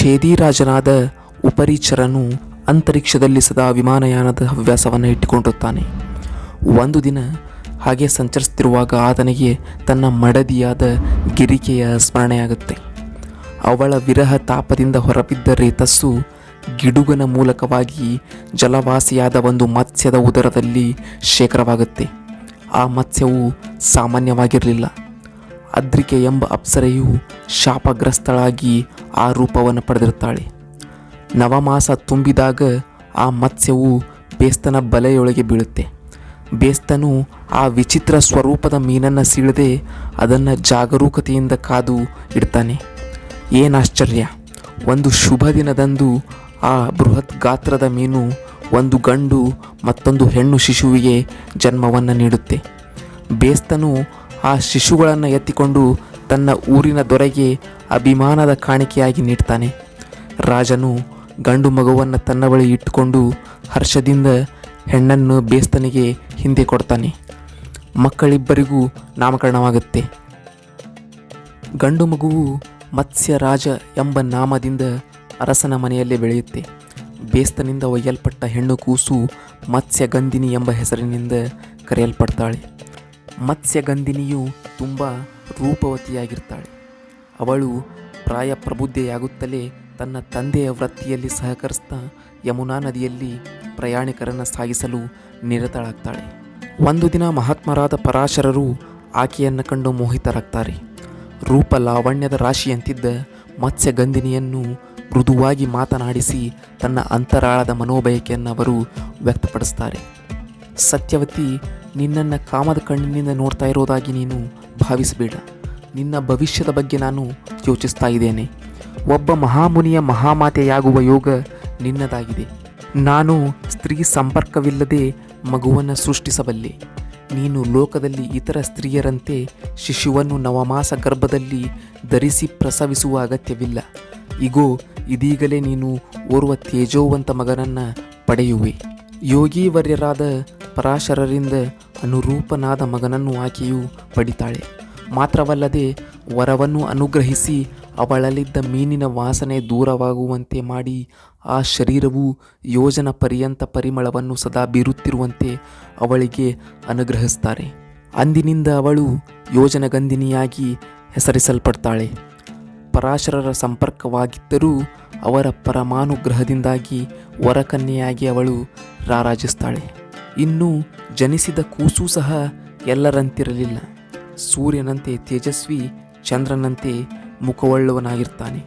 ಛೇದಿರಾಜನಾದ ಉಪರಿಚರನು ಅಂತರಿಕ್ಷದಲ್ಲಿ ಸದಾ ವಿಮಾನಯಾನದ ಹವ್ಯಾಸವನ್ನು ಇಟ್ಟುಕೊಂಡಿರುತ್ತಾನೆ. ಒಂದು ದಿನ ಹಾಗೆ ಸಂಚರಿಸುತ್ತಿರುವಾಗ ಆತನಿಗೆ ತನ್ನ ಮಡದಿಯಾದ ಗಿರಿಕೆಯ ಸ್ಮರಣೆಯಾಗುತ್ತೆ. ಅವಳ ವಿರಹ ತಾಪದಿಂದ ಹೊರಬಿದ್ದ ರೇತಸ್ಸು ಗಿಡುಗನ ಮೂಲಕವಾಗಿ ಜಲವಾಸಿಯಾದ ಒಂದು ಮತ್ಸ್ಯದ ಉದರದಲ್ಲಿ ಶೇಖರವಾಗುತ್ತೆ. ಆ ಮತ್ಸ್ಯವು ಸಾಮಾನ್ಯವಾಗಿರಲಿಲ್ಲ. ಅದ್ರಿಕೆ ಎಂಬ ಅಪ್ಸರೆಯು ಶಾಪಗ್ರಸ್ತಳಾಗಿ ಆ ರೂಪವನ್ನು ಪಡೆದಿರುತ್ತಾಳೆ. ನವಮಾಸ ತುಂಬಿದಾಗ ಆ ಮತ್ಸ್ಯವು ಬೇಸ್ತನ ಬಲೆಯೊಳಗೆ ಬೀಳುತ್ತೆ. ಬೇಸ್ತನು ಆ ವಿಚಿತ್ರ ಸ್ವರೂಪದ ಮೀನನ್ನು ಸೀಳದೆ ಅದನ್ನು ಜಾಗರೂಕತೆಯಿಂದ ಕಾದು ಇಡ್ತಾನೆ. ಏನಾಶ್ಚರ್ಯ ಒಂದು ಶುಭ ದಿನದಂದು ಆ ಬೃಹತ್ ಗಾತ್ರದ ಮೀನು ಒಂದು ಗಂಡು ಮತ್ತೊಂದು ಹೆಣ್ಣು ಶಿಶುವಿಗೆ ಜನ್ಮವನ್ನು ನೀಡುತ್ತೆ. ಬೇಸ್ತನು ಆ ಶಿಶುಗಳನ್ನು ಎತ್ತಿಕೊಂಡು ತನ್ನ ಊರಿನ ದೊರೆಗೆ ಅಭಿಮಾನದ ಕಾಣಿಕೆಯಾಗಿ ನೀಡ್ತಾನೆ. ರಾಜನು ಗಂಡು ಮಗುವನ್ನು ತನ್ನ ಬಳಿ ಇಟ್ಟುಕೊಂಡು ಹರ್ಷದಿಂದ ಹೆಣ್ಣನ್ನು ಬೇಸ್ತನಿಗೆ ಹಿಂದೆ ಕೊಡ್ತಾನೆ. ಮಕ್ಕಳಿಬ್ಬರಿಗೂ ನಾಮಕರಣವಾಗುತ್ತೆ. ಗಂಡು ಮಗುವು ಮತ್ಸ್ಯರಾಜ ಎಂಬ ನಾಮದಿಂದ ಅರಸನ ಮನೆಯಲ್ಲೇ ಬೆಳೆಯುತ್ತೆ. ಬೇಸ್ತನಿಂದ ಒಯ್ಯಲ್ಪಟ್ಟ ಹೆಣ್ಣು ಕೂಸು ಮತ್ಸ್ಯಗಂಧಿನಿ ಎಂಬ ಹೆಸರಿನಿಂದ ಕರೆಯಲ್ಪಡ್ತಾಳೆ. ಮತ್ಸ್ಯಗಂಧಿನಿಯು ತುಂಬ ರೂಪವತಿಯಾಗಿರ್ತಾಳೆ. ಅವಳು ಪ್ರಾಯ ಪ್ರಬುದ್ಧೆಯಾಗುತ್ತಲೇ ತನ್ನ ತಂದೆಯ ವೃತ್ತಿಯಲ್ಲಿ ಸಹಕರಿಸ್ತಾ ಯಮುನಾ ನದಿಯಲ್ಲಿ ಪ್ರಯಾಣಿಕರನ್ನು ಸಾಗಿಸಲು ನಿರತಳಾಗ್ತಾಳೆ. ಒಂದು ದಿನ ಮಹಾತ್ಮರಾದ ಪರಾಶರರು ಆಕೆಯನ್ನು ಕಂಡು ಮೋಹಿತರಾಗ್ತಾರೆ. ರೂಪ ಲಾವಣ್ಯದ ರಾಶಿಯಂತಿದ್ದ ಮತ್ಸ್ಯಗಂಧಿನಿಯನ್ನು ಮೃದುವಾಗಿ ಮಾತನಾಡಿಸಿ ತನ್ನ ಅಂತರಾಳದ ಮನೋಬಯಕೆಯನ್ನು ಅವರು ವ್ಯಕ್ತಪಡಿಸ್ತಾರೆ. ಸತ್ಯವತಿ ನಿನ್ನನ್ನು ಕಾಮದ ಕಣ್ಣಿನಿಂದ ನೋಡ್ತಾ ಇರೋದಾಗಿ ನೀನು ಭಾವಿಸಬೇಡ. ನಿನ್ನ ಭವಿಷ್ಯದ ಬಗ್ಗೆ ನಾನು ಯೋಚಿಸ್ತಾ ಇದ್ದೇನೆ. ಒಬ್ಬ ಮಹಾಮುನಿಯ ಮಹಾಮಾತೆಯಾಗುವ ಯೋಗ ನಿನ್ನದಾಗಿದೆ. ನಾನು ಸ್ತ್ರೀ ಸಂಪರ್ಕವಿಲ್ಲದೆ ಮಗುವನ್ನು ಸೃಷ್ಟಿಸಬಲ್ಲೆ. ನೀನು ಲೋಕದಲ್ಲಿ ಇತರ ಸ್ತ್ರೀಯರಂತೆ ಶಿಶುವನ್ನು ನವಮಾಸ ಗರ್ಭದಲ್ಲಿ ಧರಿಸಿ ಪ್ರಸವಿಸುವ ಅಗತ್ಯವಿಲ್ಲ. ಇಗೋ, ಇದೀಗಲೇ ನೀನು ಓರ್ವ ತೇಜೋವಂತ ಮಗನನ್ನು ಪಡೆಯುವೆ. ಯೋಗೀವರ್ಯರಾದ ಪರಾಶರರಿಂದ ಅನುರೂಪನಾದ ಮಗನನ್ನು ಆಕೆಯು ಪಡಿತಾಳೆ. ಮಾತ್ರವಲ್ಲದೆ ವರವನ್ನು ಅನುಗ್ರಹಿಸಿ ಅವಳಲ್ಲಿದ್ದ ಮೀನಿನ ವಾಸನೆ ದೂರವಾಗುವಂತೆ ಮಾಡಿ ಆ ಶರೀರವು ಯೋಜನ ಪರ್ಯಂತ ಪರಿಮಳವನ್ನು ಸದಾ ಬೀರುತ್ತಿರುವಂತೆ ಅವಳಿಗೆ ಅನುಗ್ರಹಿಸ್ತಾರೆ. ಅಂದಿನಿಂದ ಅವಳು ಯೋಜನಗಂಧಿನಿಯಾಗಿ ಹೆಸರಿಸಲ್ಪಡ್ತಾಳೆ. ಪರಾಶರರ ಸಂಪರ್ಕವಾಗಿದ್ದರೂ ಅವರ ಪರಮಾನುಗ್ರಹದಿಂದಾಗಿ ವರಕನ್ಯೆಯಾಗಿ ಅವಳು ರಾರಾಜಿಸ್ತಾಳೆ. ಇನ್ನು ಜನಿಸಿದ ಕೂಸು ಸಹ ಎಲ್ಲರಂತಿರಲಿಲ್ಲ. ಸೂರ್ಯನಂತೆ ತೇಜಸ್ವಿ ಚಂದ್ರನಂತೆ ಮುಖವಳ್ಳುವನಾಗಿರ್ತಾನೆ.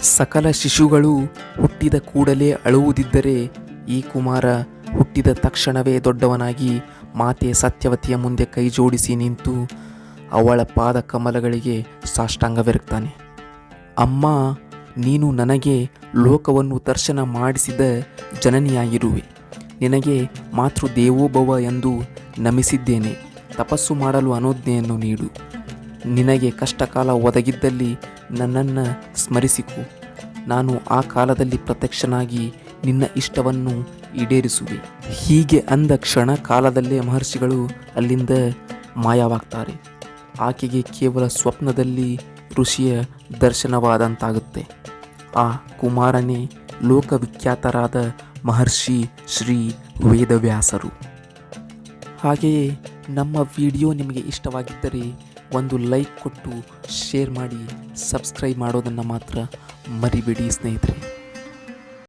ಸಕಲ ಶಿಶುಗಳು ಹುಟ್ಟಿದ ಕೂಡಲೇ ಅಳುವುದಿದ್ದರೆ ಈ ಕುಮಾರ ಹುಟ್ಟಿದ ತಕ್ಷಣವೇ ದೊಡ್ಡವನಾಗಿ ಮಾತೆ ಸತ್ಯವತಿಯ ಮುಂದೆ ಕೈ ಜೋಡಿಸಿ ನಿಂತು ಅವಳ ಪಾದ ಕಮಲಗಳಿಗೆ ಸಾಷ್ಟಾಂಗವಿರುತ್ತಾನೆ. ಅಮ್ಮ, ನೀನು ನನಗೆ ಲೋಕವನ್ನು ದರ್ಶನ ಮಾಡಿಸಿದ ಜನನಿಯಾಗಿರುವೆ. ನಿನಗೆ ಮಾತೃ ದೇವೋಭವ ಎಂದು ನಮಿಸಿದ್ದೇನೆ. ತಪಸ್ಸು ಮಾಡಲು ಅನುಜ್ಞೆಯನ್ನು ನೀಡು. ನಿನಗೆ ಕಷ್ಟಕಾಲ ಒದಗಿದ್ದಲ್ಲಿ ನನ್ನನ್ನು ಸ್ಮರಿಸಿಕೊ. ನಾನು ಆ ಕಾಲದಲ್ಲಿ ಪ್ರತ್ಯಕ್ಷನಾಗಿ ನಿನ್ನ ಇಷ್ಟವನ್ನು ಈಡೇರಿಸುವೆ. ಹೀಗೆ ಅಂದ ಕ್ಷಣ ಕಾಲದಲ್ಲೇ ಮಹರ್ಷಿಗಳು ಅಲ್ಲಿಂದ ಮಾಯವಾಗ್ತಾರೆ. ಆಕೆಗೆ ಕೇವಲ ಸ್ವಪ್ನದಲ್ಲಿ ಋಷಿಯ ದರ್ಶನವಾದಂತಾಗುತ್ತೆ. ಆ ಕುಮಾರನೇ ಲೋಕವಿಖ್ಯಾತರಾದ ಮಹರ್ಷಿ ಶ್ರೀ ವೇದವ್ಯಾಸರು. ಹಾಗೆಯೇ ನಮ್ಮ ವಿಡಿಯೋ ನಿಮಗೆ ಇಷ್ಟವಾಗಿದ್ದರೆ ಒಂದು ಲೈಕ್ ಕೊಟ್ಟು ಶೇರ್ ಮಾಡಿ, ಸಬ್ಸ್ಕ್ರೈಬ್ ಮಾಡೋದನ್ನು ಮಾತ್ರ ಮರಿಬೇಡಿ ಸ್ನೇಹಿತರೆ.